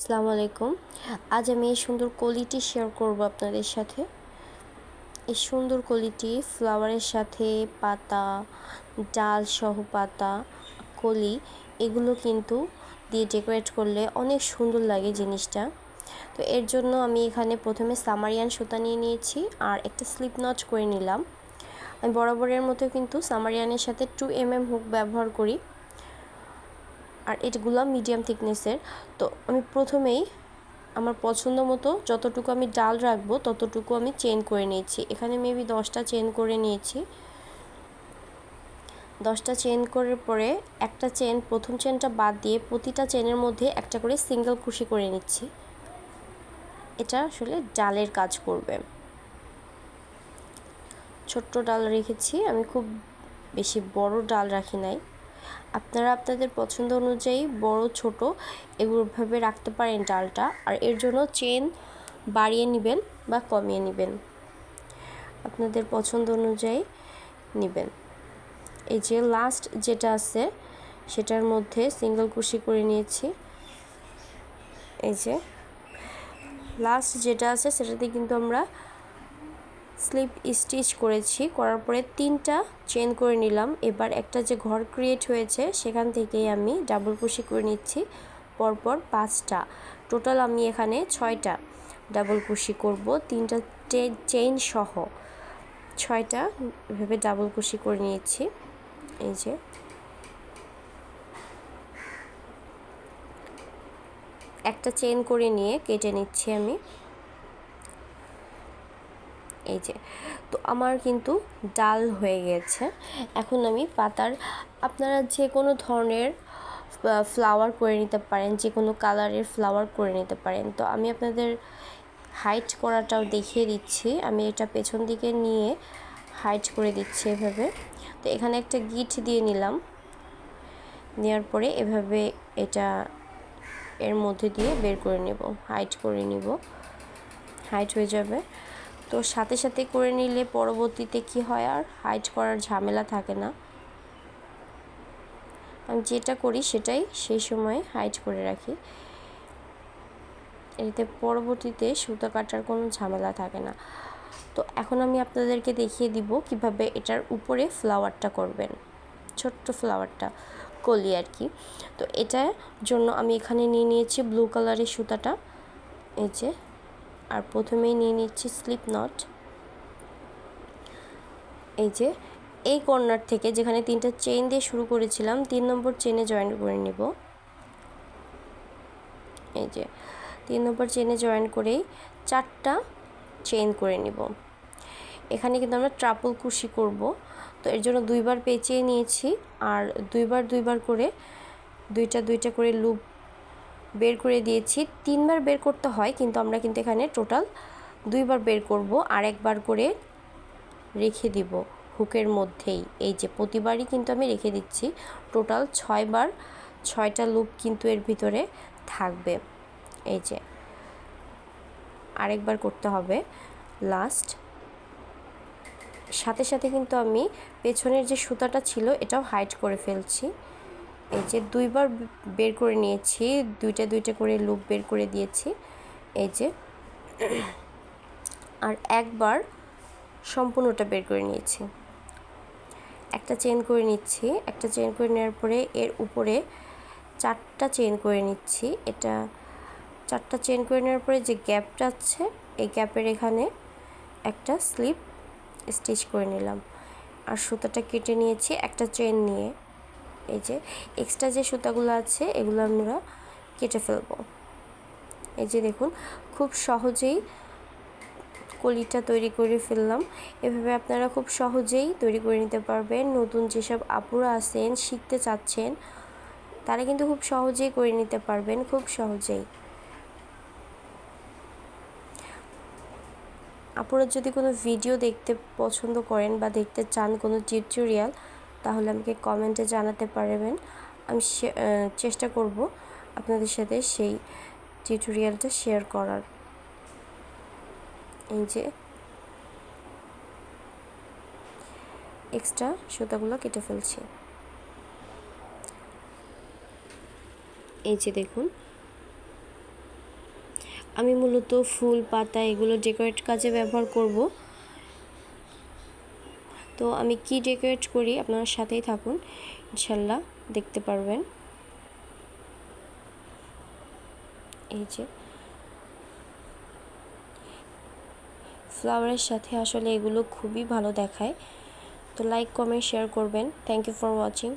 আসসালামু আলাইকুম। আজ আমি এই সুন্দর কলিটি শেয়ার করব আপনাদের সাথে। এই সুন্দর কলিটি ফ্লাওয়ারের সাথে পাতা, ডাল সহ পাতা, কলি, এগুলো কিন্তু দিয়ে ডেকোরেট করলে অনেক সুন্দর লাগে জিনিসটা। তো এর জন্য আমি এখানে প্রথমে সামারিয়ান সুতা নিয়ে নিয়েছি আর একটা স্লিপ নচ করে নিলাম। আমি বরাবরের মতো কিন্তু সামারিয়ানের সাথে টু এম এম হুক ব্যবহার করি। আর এগুলো মিডিয়াম থিকনেসের তো আমি প্রথমেই আমার পছন্দ মতো যতটুকু আমি ডাল রাখব, ততটুকু আমি চেন করে নিয়েছি। এখানে মেবি দশটা চেন করে নিয়েছি। দশটা চেন করার পরে একটা চেন প্রথম চেনটা বাদ দিয়ে প্রতিটা চেনের মধ্যে একটা করে সিঙ্গেল খুশি করে নিচ্ছি। এটা আসলে ডালের কাজ করবে। ছোট্ট ডাল রেখেছি। আমি খুব বেশি বড় ডাল রাখি নাই। আপনারা আপনাদের পছন্দ অনুযায়ী বড়, ছোট এগুলোভাবে রাখতে পারেন ডালটা। আর এর জন্য চেন বাড়িয়ে নেবেন বা কমিয়ে নেবেন। আপনাদের পছন্দ অনুযায়ী নেবেন। এই যে লাস্ট যেটা আছে, সেটার মধ্যে সিঙ্গেল কুশি করে নিয়েছি। এই যে লাস্ট যেটা আছে, সেটাতে কিন্তু আমরা স্লিপ স্টিচ করেছি, করার পরে তিনটা চেন করে নিলাম। এবার একটা যে ঘর ক্রিয়েট হয়েছে, সেখান থেকেই আমি ডাবল কুশি করে নিচ্ছি। পরপর পাঁচটা। টোটাল আমি এখানে ছয়টা ডাবল কুশি করব, তিনটা চেইন সহ। ছয়টা এভাবে ডাবল কুশি করে নিয়েছি। এই যে। একটা চেন করে নিয়ে কেটে নিচ্ছি আমি। এই যে, তো আমার কিন্তু ডাল হয়ে গেছে। এখন আমি পাতার, আপনারা যে কোনো ধরনের ফ্লাওয়ার করে নিতে পারেন, যে কোনো কালারের ফ্লাওয়ার করে নিতে পারেন। তো আমি আপনাদের হাইট করাটাও দেখিয়ে দিচ্ছি। আমি এটা পেছন দিকে নিয়ে হাইট করে দিচ্ছি এভাবে। তো এখানে একটা গিট দিয়ে নিলাম। নেওয়ার পরে এভাবে এটা এর মধ্যে দিয়ে বের করে নেব হাইট করে নিব। হাইট হয়ে যাবে। তো সাথে সাথে করে নিলে পরবর্তীতে কি হয় আর হাইট করার ঝামেলা থাকে না। আমি যেটা করি সেটাই সেই সময় হাইট করে রাখি। এতে পরবর্তীতে সুতা কাটার কোনো ঝামেলা থাকে না। তো এখন আমি আপনাদেরকে দেখিয়ে দিব কীভাবে এটার উপরে ফ্লাওয়ারটা করবেন। ছোট্ট ফ্লাওয়ারটা কলি আর কি। তো এটার জন্য আমি এখানে নিয়ে নিয়েছি ব্লু কালারের সুতাটা। এই যে আর প্রথমেই নিয়ে নিচ্ছি স্লিপ নট এই যে, এই কর্নার থেকে যেখানে তিনটা চেইন দিয়ে শুরু করেছিলাম, তিন নম্বর চেনে জয়েন করে নেব। এই যে, তিন নম্বর চেনে জয়েন করেই চারটা চেইন করে নিব। এখানে কিন্তু আমরা ট্রাপল কুশি করব। তো এর জন্য দুইবার পেঁচিয়ে নিয়েছি, আর দুইবার দুইবার করে, দুইটা দুইটা করে লুপ বের করে দিয়েছি। তিনবার বের করতে হয়, কিন্তু আমরা কিন্তু এখানে টোটাল দুইবার বের করব। আর একবার করে রেখে দিব হুকের মধ্যেই। এই যে প্রতিবারই কিন্তু আমি রেখে দিচ্ছি। টোটাল ছয়বার ছয়টা লুপ কিন্তু এর ভিতরে থাকবে। এই যে আরেকবার করতে হবে লাস্ট। সাথে সাথে কিন্তু আমি পেছনের যে সুতাটা ছিল, এটাও হাইট করে ফেলছি। এই যে দুইবার বের করে নিয়েছি, দুইটা দুইটা করে লুপ বের করে দিয়েছি, এই যে। আর একবার সম্পূর্ণটা বের করে নিয়েছি। একটা চেন করে নিচ্ছি, একটা চেন করে নেওয়ার পরে এর উপরে চারটা চেন করে নিচ্ছি। এটা চারটা চেন করে নেওয়ার পরে যে গ্যাপটা আছে, এই গ্যাপের এখানে একটা স্লিপ স্টিচ করে নিলাম। আর সুতাটা কেটে নিয়েছি একটা চেন নিয়ে। এই যে এক্সট্রা যে সুতাগুলো আছে, এগুলো আমরা কেটে ফেলব। এই যে দেখুন, খুব সহজেই কলিটা তৈরি করে ফেললাম। এভাবে আপনারা খুব সহজেই তৈরি করে নিতে পারবেন। নতুন যেসব আপুরা আছেন, শিখতে চাচ্ছেন, তারা কিন্তু খুব সহজেই করে নিতে পারবেন, খুব সহজেই। আপনারা যদি কোনো ভিডিও দেখতে পছন্দ করেন বা দেখতে চান কোনো টিউটোরিয়াল তাহলে আমাকে কমেন্টে জানাতে পারবেন। আমি চেষ্টা করব আপনাদের সাথে সেই টিউটোরিয়ালটা শেয়ার করার। এই যে এক্সট্রা সুতাগুলো কেটে ফেলছি। এই যে দেখুন। আমি মূলত ফুল, পাতা এগুলো ডেকোরেট কাজে ব্যবহার করব। তো আমি কি ডেকোরেট করি আপনার সাথেই থাকুন, ইনশাল্লাহ দেখতে পারবেন। এই যে। ফ্লাওয়ারের সাথে আসলে এগুলো খুবই ভালো দেখায়। তো লাইক কমেন্ট শেয়ার করবেন। Thank you for watching